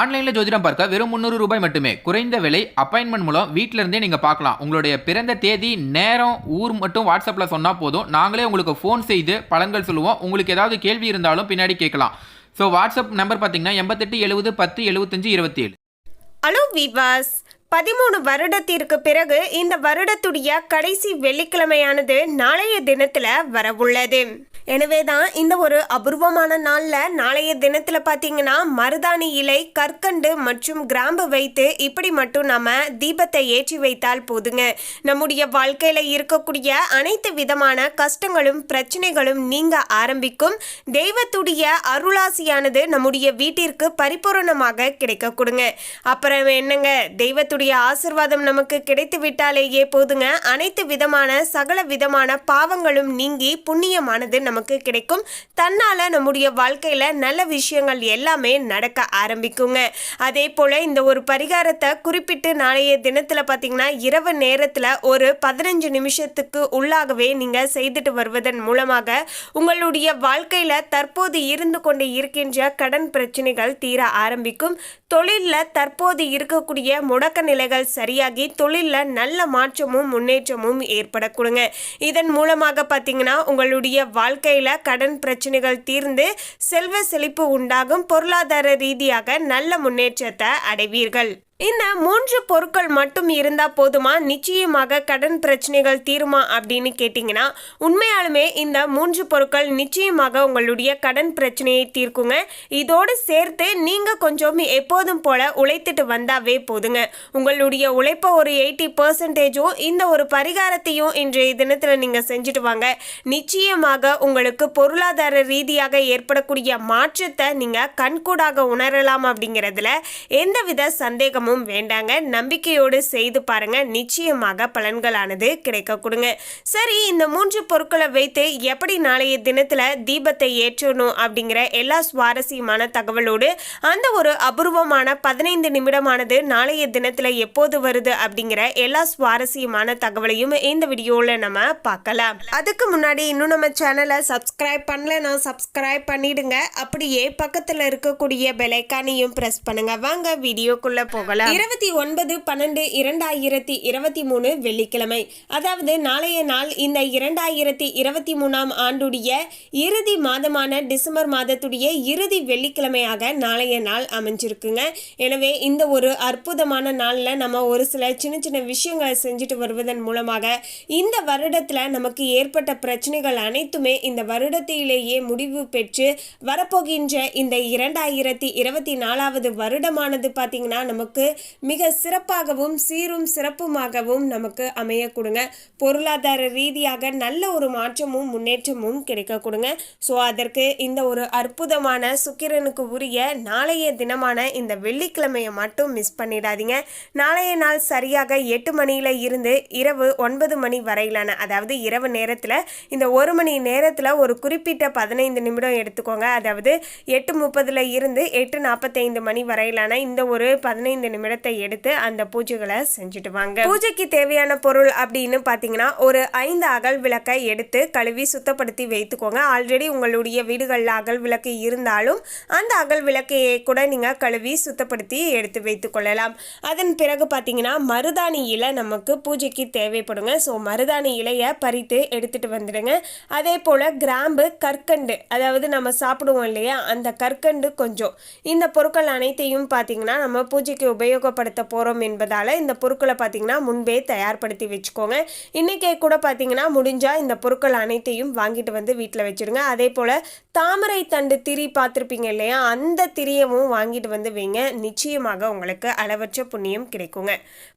ஆன்லைனில் ஜோதிடம் பார்க்க வெறும் முந்நூறு ரூபாய் மட்டுமே. குறைந்த விலை அப்பாயின்மெண்ட் மூலம் வீட்டிலிருந்தே நீங்கள் பார்க்கலாம். உங்களுடைய பிறந்த தேதி நேரம் ஊர் மட்டும் வாட்ஸ்அப்பில் சொன்னால் போதும். நாங்களே உங்களுக்கு ஃபோன் செய்து பலன்கள் சொல்லுவோம். உங்களுக்கு ஏதாவது கேள்வி இருந்தாலும் பின்னாடி கேட்கலாம். ஸோ வாட்ஸ்அப் நம்பர் பார்த்தீங்கன்னா எண்பத்தெட்டு எழுபது பத்து எழுபத்தஞ்சு இருபத்தி ஏழு ஹலோ விவாஸ் பதிமூணு வருடத்திற்கு பிறகு இந்த வருடத்துடைய கடைசி வெள்ளிக்கிழமையானது நாளைய தினத்தில் வரவுள்ளது. எனவே தான் இந்த ஒரு அபூர்வமான நாளில் நாளைய தினத்தில் பார்த்தீங்கன்னா மருதாணி இலை கற்கண்டு மற்றும் கிராம்பு வைத்து இப்படி மட்டும் நம்ம தீபத்தை ஏற்றி வைத்தால் போதுங்க. நம்முடைய வாழ்க்கையில் இருக்கக்கூடிய அனைத்து விதமான கஷ்டங்களும் பிரச்சனைகளும் நீங்க ஆரம்பிக்கும். தெய்வத்துடைய அருளாசியானது நம்முடைய வீட்டிற்கு பரிபூரணமாக கிடைக்க கொடுங்க அப்புறம் என்னங்க? தெய்வத்துடைய ஆசிர்வாதம் நமக்கு கிடைத்து விட்டாலேயே போதுங்க. அனைத்து விதமான சகல விதமான பாவங்களும் நீங்கி புண்ணியமானது நமக்கு கிடைக்கும். தன்னால் நம்முடைய வாழ்க்கையில் நல்ல விஷயங்கள் எல்லாமே நடக்க ஆரம்பிக்குங்க. அதே போல் இந்த ஒரு பரிகாரத்தை குறிப்பிட்டு நாளைய தினத்தில் பார்த்தீங்கன்னா இரவு நேரத்தில் ஒரு பதினஞ்சு நிமிஷத்துக்கு உள்ளாகவே நீங்கள் செய்துட்டு வருவதன் மூலமாக உங்களுடைய வாழ்க்கையில் தற்போது இருந்து கொண்டு இருக்கின்ற கடன் பிரச்சனைகள் தீர ஆரம்பிக்கும். தொழிலில் தற்போது இருக்கக்கூடிய முடக்க நிலைகள் சரியாகி தொழிலில் நல்ல மாற்றமும் முன்னேற்றமும் ஏற்படக்கூடுங்க. இதன் மூலமாக பார்த்தீங்கன்னா உங்களுடைய வாழ்க்கை வாழ்க்கையில் கடன் பிரச்சனைகள் தீர்ந்து செல்வ செழிப்பு உண்டாகும் பொருளாதார ரீதியாக நல்ல முன்னேற்றத்தை அடைவீர்கள். இந்த மூன்று பொருட்கள் மட்டும் இருந்தா போதுமா? நிச்சயமாக கடன் பிரச்சனைகள் தீருமா அப்படின்னு கேட்டிங்கன்னா உண்மையாலுமே இந்த மூன்று பொருட்கள் நிச்சயமாக உங்களுடைய கடன் பிரச்சனையை தீர்க்குங்க. இதோடு சேர்த்து நீங்க கொஞ்சம் எப்போதும் போல உழைத்துட்டு வந்தாவே போதுங்க. உங்களுடைய உழைப்ப ஒரு எயிட்டி பர்சன்டேஜும் இந்த ஒரு பரிகாரத்தையும் இன்றைய தினத்துல நீங்க செஞ்சுட்டு வாங்க. நிச்சயமாக உங்களுக்கு பொருளாதார ரீதியாக ஏற்படக்கூடிய மாற்றத்தை நீங்க கண்கூடாக உணரலாம் அப்படிங்கிறதுல எந்தவித சந்தேகமும் வேண்டாங்க. நம்பிக்கையோடு செய்து பாருங்க. நிச்சயமாக பலன்களானது கிடைக்க கொடுங்க. சரி இந்த மூன்று பொருட்களை வைத்து எப்படி நாளைய தினத்துல தீபத்தை ஏற்றணும் அப்படிங்கிற எல்லா சுவாரஸ்யமான தகவலோடு அந்த ஒரு அபூர்வமான பதினைந்து நிமிடமானது நாளைய தினத்துல எப்போது வருது அப்படிங்கிற எல்லா சுவாரஸ்யமான தகவலையும் இந்த வீடியோல நம்ம பார்க்கலாம். அதுக்கு முன்னாடி இன்னும் நம்ம சேனலை சப்ஸ்கிரைப் பண்ணலன்னா சப்ஸ்கிரைப் பண்ணிடுங்க. அப்படியே பக்கத்துல இருக்கக்கூடிய பெலைக்கானையும் பிரஸ் பண்ணுங்க. வாங்க வீடியோக்குள்ள போகலாம். இருபத்தி ஒன்பது பன்னெண்டு இரண்டாயிரத்தி இருபத்தி மூணு வெள்ளிக்கிழமை. அதாவது நாளைய நாள் இந்த இரண்டாயிரத்தி இருபத்தி மூணாம் ஆண்டுடைய இறுதி மாதமான டிசம்பர் மாதத்துடைய இறுதி வெள்ளிக்கிழமையாக நாளைய நாள் அமைஞ்சிருக்குங்க. எனவே இந்த ஒரு அற்புதமான நாளில் நம்ம ஒரு சில சின்ன சின்ன விஷயங்களை செஞ்சுட்டு வருவதன் மூலமாக இந்த வருடத்தில் நமக்கு ஏற்பட்ட பிரச்சனைகள் அனைத்துமே இந்த வருடத்திலேயே முடிவு பெற்று வரப்போகின்ற இந்த இரண்டாயிரத்தி இருபத்தி நாலாவது வருடமானது பார்த்தீங்கன்னா நமக்கு மிக சிறப்பாகவும் சீரும் சிறப்புமாகவும் நமக்கு அமைய கொடுங்க பொருளாதார ரீதியாக நல்ல ஒரு மாற்றமும் முன்னேற்றமும் கிடைக்க கொடுங்க ஸோ அதற்கு இந்த ஒரு அற்புதமான சுக்கிரனுக்கு உரிய நாளைய தினமான இந்த வெள்ளிக்கிழமையை மட்டும் மிஸ் பண்ணிடாதீங்க. நாளைய நாள் சரியாக எட்டு மணியில இருந்து இரவு ஒன்பது மணி வரையிலான அதாவது இரவு நேரத்தில் இந்த ஒரு மணி நேரத்தில் ஒரு குறிப்பிட்ட பதினைந்து நிமிடம் எடுத்துக்கோங்க. அதாவது எட்டு முப்பதுல இருந்து எட்டு நாற்பத்தைந்து மணி வரையிலான இந்த ஒரு பதினைந்து நிமிடத்தை எடுத்து அந்த பூஜைகளை செஞ்சுட்டு வாங்க. பூஜைக்கு தேவையான பொருள் அப்படின்னு பார்த்தீங்கன்னா ஒரு ஐந்து அகல் விளக்கை எடுத்து கழுவி சுத்தப்படுத்தி வைத்துக்கோங்க. ஆல்ரெடி உங்களுடைய வீடுகளில் அகல் விளக்கு இருந்தாலும் அந்த அகல் விளக்கையை கூட நீங்கள் கழுவி சுத்தப்படுத்தி எடுத்து வைத்துக்கொள்ளலாம் அதன் பிறகு பார்த்தீங்கன்னா மருதாணி இலை நமக்கு பூஜைக்கு தேவைப்படுங்க. ஸோ மருதாணி இலையை பறித்து எடுத்துட்டு வந்துடுங்க. அதே போல் கிராம்பு கற்கண்டு அதாவது நம்ம சாப்பிடுவோம் இல்லையா? அந்த கற்கண்டு கொஞ்சம். இந்த பொருட்கள் அனைத்தையும் பார்த்தீங்கன்னா நம்ம பூஜைக்கு உபயோகப்படுத்த போகிறோம் என்பதால் இந்த பொருட்களை பார்த்தீங்கன்னா முன்பே தயார்படுத்தி வச்சுக்கோங்க. இன்றைக்கே கூட பார்த்தீங்கன்னா முடிஞ்சால் இந்த பொருட்கள் அனைத்தையும் வாங்கிட்டு வந்து வீட்டில் வச்சுருங்க. அதே போல் தாமரை தண்டு திரி பார்த்துருப்பீங்க இல்லையா? அந்த திரியவும் வாங்கிட்டு வந்து வைங்க. நிச்சயமாக உங்களுக்கு அளவற்ற புண்ணியம் கிடைக்குங்க.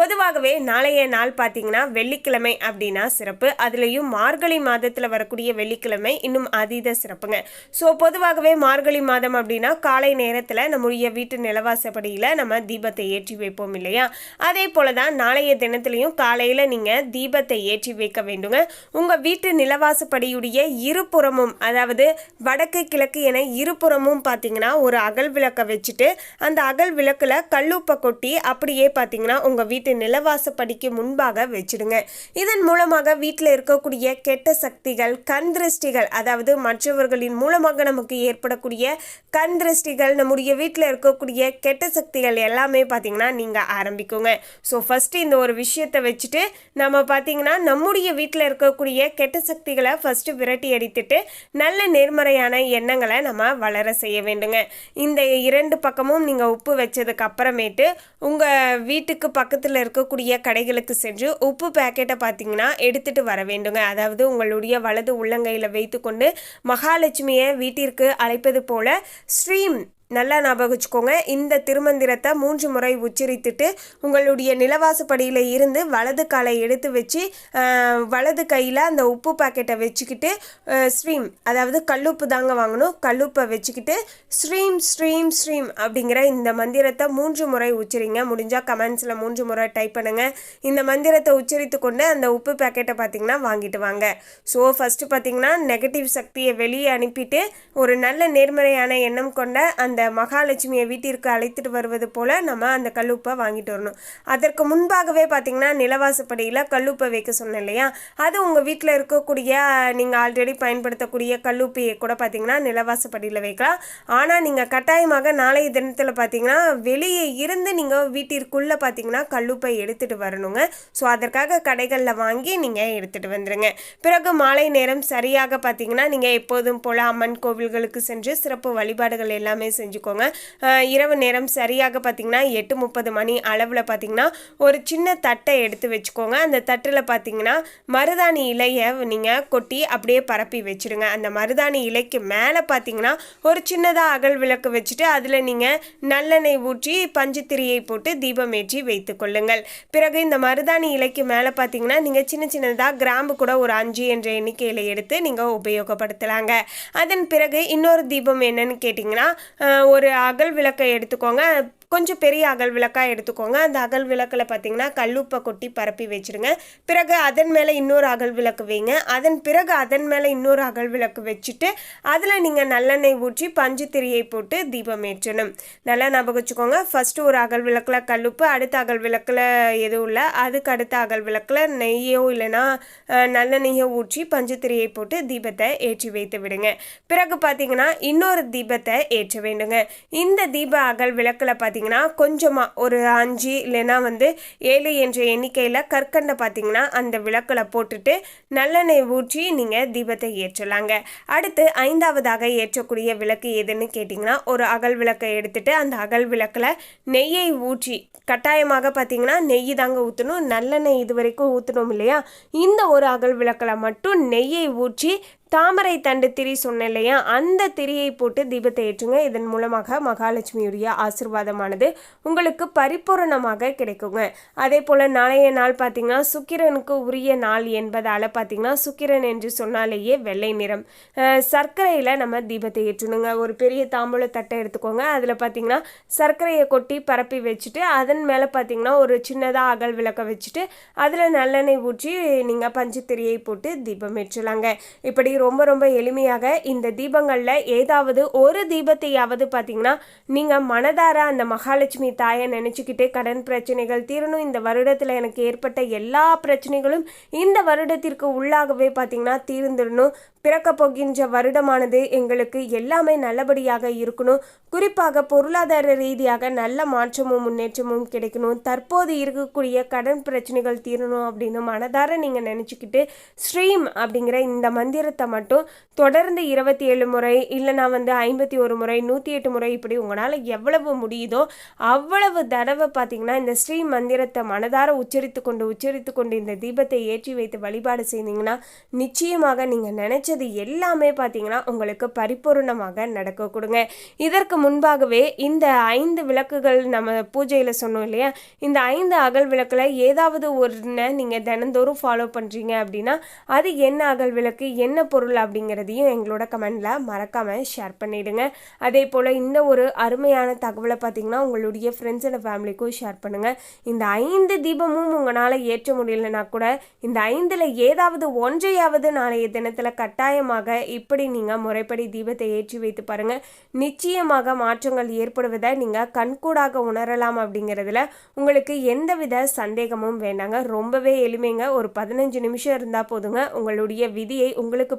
பொதுவாகவே நாளைய நாள் பார்த்தீங்கன்னா வெள்ளிக்கிழமை அப்படின்னா சிறப்பு. அதுலேயும் மார்கழி மாதத்தில் வரக்கூடிய வெள்ளிக்கிழமை இன்னும் அதீத சிறப்புங்க. ஸோ பொதுவாகவே மார்கழி மாதம் அப்படின்னா காலை நேரத்தில் நம்முடைய வீட்டு நிலவாசப்படியில் நம்ம தீபத்தை ஏற்றி வைப்போம் இல்லையா? அதே போல தான் நாளைய தினத்துலையும் காலையில் நீங்கள் தீபத்தை ஏற்றி வைக்க வேண்டுங்க. உங்கள் வீட்டு நிலவாசப்படியுடைய இருபுறமும் அதாவது வடக்கு கிழக்கு என இருபுறமும் பார்த்தீங்கன்னா ஒரு அகல் விளக்கை வச்சுட்டு அந்த அகல் விளக்கில் கல்லுப்பை கொட்டி அப்படியே பார்த்தீங்கன்னா உங்கள் வீட்டு நிலவாசப்படிக்கு முன்பாக வச்சிடுங்க. இதன் மூலமாக வீட்டில் இருக்கக்கூடிய கெட்ட சக்திகள் கண் திருஷ்டிகள் அதாவது மற்றவர்களின் மூலமாக நமக்கு ஏற்படக்கூடிய கண் திருஷ்டிகள் நம்முடைய வீட்டில் இருக்கக்கூடிய கெட்ட சக்திகள் எல்லாமே பார்த்தீங்கன்னா நீங்கள் ஆரம்பிக்குங்க. ஸோ ஃபஸ்ட்டு இந்த ஒரு விஷயத்தை வச்சுட்டு நம்ம பார்த்தீங்கன்னா நம்முடைய வீட்டில் இருக்கக்கூடிய கெட்ட சக்திகளை ஃபஸ்ட்டு விரட்டி அடித்துட்டு நல்ல நேர்மறையான எண்ணங்களை நம்ம வளர செய்ய வேண்டுங்க. இந்த இரண்டு பக்கமும் நீங்கள் உப்பு வச்சதுக்கு அப்புறமேட்டு உங்கள் வீட்டுக்கு பக்கத்தில் இருக்கக்கூடிய கடைகளுக்கு சென்று உப்பு பேக்கெட்டை பார்த்தீங்கன்னா எடுத்துகிட்டு வர வேண்டுங்க. அதாவது உங்களுடைய வலது உள்ளங்கையில் வைத்துக்கொண்டு மகாலட்சுமியை வீட்டிற்கு அழைப்பது போல ஸ்ரீம் நல்லா ஞாபகம் வச்சுக்கோங்க. இந்த திருமந்திரத்தை மூன்று முறை உச்சரித்துட்டு உங்களுடைய நிலவாசப்படியில் இருந்து வலது காலை எடுத்து வச்சு வலது கையில் அந்த உப்பு பாக்கெட்டை வச்சுக்கிட்டு ஸ்ரீம் அதாவது கல்லுப்பு தாங்க வாங்கணும். கல்லுப்பை வச்சுக்கிட்டு ஸ்ரீம் ஸ்ரீம் ஸ்ரீம் அப்படிங்கிற இந்த மந்திரத்தை மூன்று முறை உச்சரிங்க. முடிஞ்சால் கமெண்ட்ஸில் மூன்று முறை டைப் பண்ணுங்கள் இந்த மந்திரத்தை உச்சரித்து கொண்டு அந்த உப்பு பாக்கெட்டை பார்த்திங்கன்னா வாங்கிட்டு வாங்க. ஸோ ஃபஸ்ட்டு பார்த்தீங்கன்னா நெகட்டிவ் சக்தியை வெளியே அனுப்பிட்டு ஒரு நல்ல நேர்மறையான எண்ணம் கொண்ட அந்த மகாலட்சுமியை வீட்டிற்கு அழைத்துட்டு வருவது போல் நம்ம அந்த கல்லுப்பை வாங்கிட்டு வரணும். அதற்கு முன்பாகவே பார்த்தீங்கன்னா நிலவாசப்படியில் கல்லுப்பை வைக்க சொன்னேன் இல்லையா? அது உங்கள் வீட்டில் இருக்கக்கூடிய நீங்கள் ஆல்ரெடி பயன்படுத்தக்கூடிய கல்லுப்பையை கூட பார்த்தீங்கன்னா நிலவாசப்படியில் வைக்கலாம். ஆனால் நீங்கள் கட்டாயமாக நாளைய தினத்தில் பார்த்தீங்கன்னா வெளியே இருந்து நீங்கள் வீட்டிற்குள்ளே பார்த்தீங்கன்னா கல்லுப்பை எடுத்துகிட்டு வரணுங்க. ஸோ அதற்காக கடைகளில் வாங்கி நீங்கள் எடுத்துகிட்டு வந்துடுங்க பிறகு மாலை நேரம் சரியாக பார்த்தீங்கன்னா நீங்கள் எப்போதும் போல் அம்மன் கோவில்களுக்கு சென்று சிறப்பு வழிபாடுகள் எல்லாமே செஞ்சுக்கோங்க. இரவு நேரம் சரியாக பார்த்தீங்கன்னா எட்டு முப்பது மணி அளவில் பார்த்தீங்கன்னா ஒரு சின்ன தட்டை எடுத்து வச்சுக்கோங்க. அந்த தட்டில் பார்த்தீங்கன்னா மருதாணி இலையை நீங்கள் கொட்டி அப்படியே பரப்பி வச்சிடுங்க அந்த மருதாணி இலைக்கு மேலே பார்த்தீங்கன்னா ஒரு சின்னதாக அகல் விளக்கு வச்சுட்டு அதில் நீங்கள் நல்லெண்ணெய் ஊற்றி பஞ்சுத்திரியை போட்டு தீபம் ஏற்றி வைத்து கொள்ளுங்கள். பிறகு இந்த மருதாணி இலைக்கு மேலே பார்த்தீங்கன்னா நீங்கள் சின்ன சின்னதாக கிராம்பு கூட ஒரு அஞ்சு என்ற எண்ணிக்கையில் எடுத்து நீங்கள் உபயோகப்படுத்தலாங்க. அதன் பிறகு இன்னொரு தீபம் என்னன்னு கேட்டிங்கன்னா ஒரு அகல் விளக்கை எடுத்துக்கோங்க. கொஞ்சம் பெரிய அகல் விளக்காக எடுத்துக்கோங்க. அந்த அகல் விளக்கில் பார்த்தீங்கன்னா கல்லுப்பை கொட்டி பரப்பி வச்சிடுங்க பிறகு அதன் மேலே இன்னொரு அகல் விளக்கு வைங்க. அதன் பிறகு அதன் மேலே இன்னொரு அகல் விளக்கு வச்சுட்டு அதில் நீங்கள் நல்லெண்ணெய் ஊற்றி பஞ்சு திரியை போட்டு தீபம் ஏற்றணும் நல்லா ஞாபகம் வச்சுக்கோங்க. ஃபஸ்ட்டு ஒரு அகல் விளக்கில் கல்லுப்பு அடுத்த அகல் விளக்கில் எதுவும் இல்லை. அதுக்கு அடுத்த அகல் விளக்கில் நெய்யோ இல்லைன்னா நல்லெண்ணெயோ நல்லெண்ணெய்யோ ஊற்றி பஞ்சு திரியை போட்டு தீபத்தை ஏற்றி வைத்து விடுங்க. பிறகு பார்த்தீங்கன்னா இன்னொரு தீபத்தை ஏற்ற வேண்டுங்க. இந்த தீப அகல் விளக்கில் பார்த்தீங்கன்னா கொஞ்சமாக ஒரு அஞ்சு இல்லைன்னா வந்து ஏழு என்ற எண்ணிக்கையில் கற்கண்டை பார்த்தீங்கன்னா அந்த விளக்கில் போட்டுட்டு நல்லெண்ணெய் ஊற்றி நீங்கள் தீபத்தை ஏற்றலாங்க. அடுத்து ஐந்தாவதாக ஏற்றக்கூடிய விளக்கு எதுன்னு கேட்டிங்கன்னா ஒரு அகல் விளக்கை எடுத்துட்டு அந்த அகல் விளக்கில் நெய்யை ஊற்றி கட்டாயமாக பார்த்தீங்கன்னா நெய் தாங்க ஊற்றணும் நல்லெண்ணெய் இது வரைக்கும் ஊற்றணும் இல்லையா? இந்த ஒரு அகல் விளக்கில் மட்டும் நெய்யை ஊற்றி தாமரை தண்டு திரி சொன்னேன் இல்லையா? அந்த திரியை போட்டு தீபத்தை ஏற்றுங்க. இதன் மூலமாக மகாலட்சுமியுடைய ஆசிர்வாதமானது உங்களுக்கு பரிபூரணமாக கிடைக்குங்க. அதே போல் நாளைய நாள் பார்த்தீங்கன்னா சுக்கிரனுக்கு உரிய நாள் என்பதால் பார்த்தீங்கன்னா சுக்கிரன் என்று சொன்னாலேயே வெள்ளை நிறம். சர்க்கரையில் நம்ம தீபத்தை ஏற்றணுங்க. ஒரு பெரிய தாம்பூல தட்டை எடுத்துக்கோங்க. அதில் பார்த்தீங்கன்னா சர்க்கரையை கொட்டி பரப்பி வச்சுட்டு அதன் மேலே பார்த்தீங்கன்னா ஒரு சின்னதாக அகல் விளக்க வச்சுட்டு அதில் நல்லெண்ணெய் ஊற்றி நீங்கள் பஞ்சு திரியை போட்டு தீபம் ஏற்றலாங்க. இப்படி ரொம்ப ரொம்ப எளிமையாக இந்த தீபங்களில் ஏதாவது ஒரு தீபத்தையாவது பார்த்தீங்கன்னா நீங்கள் மனதார அந்த மகாலட்சுமி தாயை நினச்சிக்கிட்டு கடன் பிரச்சனைகள் தீரணும். இந்த வருடத்தில் எனக்கு ஏற்பட்ட எல்லா பிரச்சனைகளும் இந்த வருடத்திற்கு உள்ளாகவே பார்த்தீங்கன்னா தீர்ந்துடணும். பிறக்க போகின்ற வருடமானது எங்களுக்கு எல்லாமே நல்லபடியாக இருக்கணும். குறிப்பாக பொருளாதார ரீதியாக நல்ல மாற்றமும் முன்னேற்றமும் கிடைக்கணும். தற்போது இருக்கக்கூடிய கடன் பிரச்சனைகள் தீரணும் அப்படின்னு மனதார நீங்கள் நினச்சிக்கிட்டு ஸ்ரீம் அப்படிங்கிற இந்த மந்திரத்தை மட்டும் தொடர்ந்து இருபத்தி ஏழு முறை இல்லைனா வந்து ஐம்பத்தி ஒரு முறை நூற்றி எட்டு முறை இப்படி உங்களால் எவ்வளவு முடியுதோ அவ்வளவு தடவை பார்த்தீங்கன்னா இந்த ஸ்ரீ மந்திரத்தை மனதார உச்சரித்து கொண்டு உச்சரித்து கொண்டு இந்த தீபத்தை ஏற்றி வைத்து வழிபாடு செய்தீங்கன்னா நிச்சயமாக நீங்கள் நினச்சது நினைச்சது எல்லாமே பார்த்தீங்கன்னா உங்களுக்கு பரிபூர்ணமாக நடக்க கொடுங்க. இதற்கு முன்பாகவே இந்த ஐந்து விளக்குகள் நம்ம பூஜையில் சொன்னோம் இல்லையா? இந்த ஐந்து அகல் விளக்கில் ஏதாவது ஒன்றை நீங்கள் தினந்தோறும் ஃபாலோ பண்ணுறீங்க அப்படின்னா அது என்ன அகல் விளக்கு என்ன பொருள் அப்படிங்கிறதையும் எங்களோட கமெண்டில் மறக்காமல் ஷேர் பண்ணிவிடுங்க அதே போல் இந்த ஒரு அருமையான தகவலை பார்த்தீங்கன்னா உங்களுடைய ஃப்ரெண்ட்ஸ் அண்ட் ஃபேமிலிக்கும் ஷேர் பண்ணுங்கள் இந்த ஐந்து தீபமும் உங்களால் ஏற்ற முடியலனா கூட இந்த ஐந்தில் ஏதாவது ஒன்றையாவது நாளைய தினத்தில் கட்டாயமாக இப்படி நீங்கள் முறைப்படி தீபத்தை ஏற்றி வைத்து பாருங்கள் நிச்சயமாக மாற்றங்கள் ஏற்படுவதை நீங்கள் கண்கூடாக உணரலாம் அப்படிங்கிறதுல உங்களுக்கு எந்தவித சந்தேகமும் வேண்டாங்க. ரொம்பவே எளிமைங்க. ஒரு பதினஞ்சு நிமிஷம் இருந்தால் போதுங்க. உங்களுடைய விதியை உங்களுக்கு